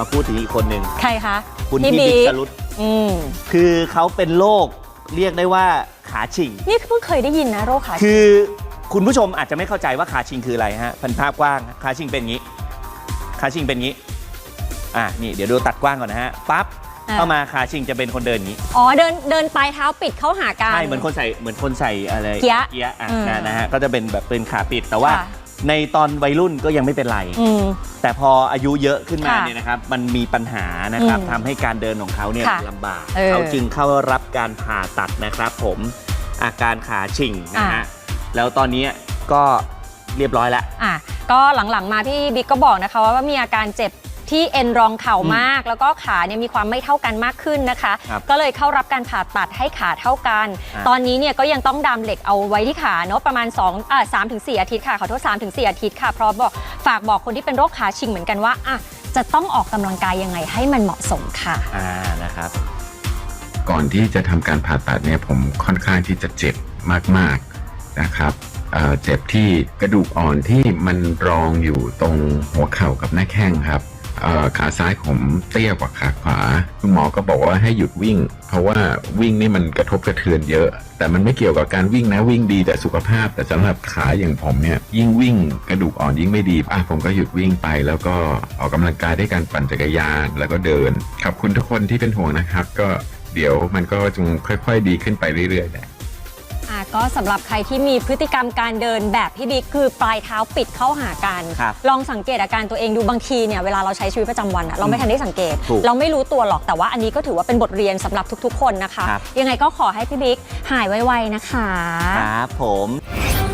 มาพูดถึงอีกคนหนึ่งใครคะคุณพี่พี่บิ๊กบิ๊กสรุตอืมคือเขาเป็นโรคเรียกได้ว่าขาชิง นี่เพิ่งเคยได้ยินนะโรคขาคือคุณผู้ชมอาจจะไม่เข้าใจว่าขาชิงคืออะไรฮะพันภาพกว้างขาชิงเป็นงี้ ขาชิงเป็นงี้ อะนี่เดี๋ยวดูตัดกว้างก่อนนะฮะปั๊บเข้ามาขาชิงจะเป็นคนเดินอย่างนี้ อ๋อเดินเดินปลายเท้าปิดเข้าหากันใช่เหมือนคนใส่เหมือนคนใส่อะไรเกี๊ยะเกียะอะอืมนะนะฮะก็จะเป็นแบบเป็นขาปิดแต่ว่าค่ะ ในตอนวัยรุ่นก็ยังไม่เป็นไร อืม แต่พออายุเยอะขึ้นมาค่ะเนี่ยนะครับมันมีปัญหานะครับอืมทำให้การเดินของเขาเนี่ยค่ะลำบาก เออเขาจึงเข้ารับการผ่าตัดนะครับ ผมอาการขาชิงนะฮะอ่าแล้วตอนนี้ก็เรียบร้อยแล้ว อะก็หลังๆมาพี่บิ๊กก็บอกนะคะว่าว่ามีอาการเจ็บ ที่เอ็นรองเข่ามาก แล้วก็ขาเนี่ยมีความไม่เท่ากันมากขึ้นนะคะ ครับก็เลยเข้ารับการผ่าตัดให้ขาเท่ากัน อ่า ตอนนี้เนี่ยก็ยังต้องดามเหล็กเอาไว้ที่ขาเนาะประมาณ2อ่าสามถึงสี่อาทิตย์ค่ะขอโทษ3ถึง4อาทิตย์ค่ะเพราะบอกฝากบอกคนที่เป็นโรคขาชิงเหมือนกันว่าอะจะต้องออกกำลังกายยังไงให้มันเหมาะสมค่ะ อ่านะครับ ก่อนที่จะทำการผ่าตัดเนี่ยผมค่อนข้างที่จะเจ็บมากๆนะครับเอ่อเจ็บที่กระดูกอ่อนที่มันรองอยู่ตรงหัวเข่ากับหน้าแข้งครับเอ่อ ขาซ้ายผมเตี้ยกว่าขาขวา คุณหมอก็บอกว่าให้หยุดวิ่ง เพราะว่าวิ่งนี่มันกระทบกระเทือนเยอะ แต่มันไม่เกี่ยวกับการวิ่งนะวิ่งดีแต่สุขภาพ แต่สำหรับขาอย่างผมเนี่ยยิ่งวิ่งกระดูกอ่อนยิ่งไม่ดีอะผมก็หยุดวิ่งไป แล้วก็ออกกำลังกายด้วยการปั่นจักรยานแล้วก็เดินขอบคุณทุกคนที่เป็นห่วงนะครับ ก็เดี๋ยวมันก็จงค่อย ๆ ดีขึ้นไปเรื่อยๆแหละ ก็สำหรับใครที่มีพฤติกรรมการเดินแบบพี่บิ๊กคือปลายเท้าปิดเข้าหากัน ครับลองสังเกตอาการตัวเองดูบางทีเนี่ยเวลาเราใช้ชีวิตประจำวันอะเราไม่ทันได้สังเกต ถูกเราไม่รู้ตัวหรอกแต่ว่าอันนี้ก็ถือว่าเป็นบทเรียนสำหรับทุกๆ คนนะคะ ครับ ยังไงก็ขอให้พี่บิ๊กหายไวๆนะคะ ครับผมท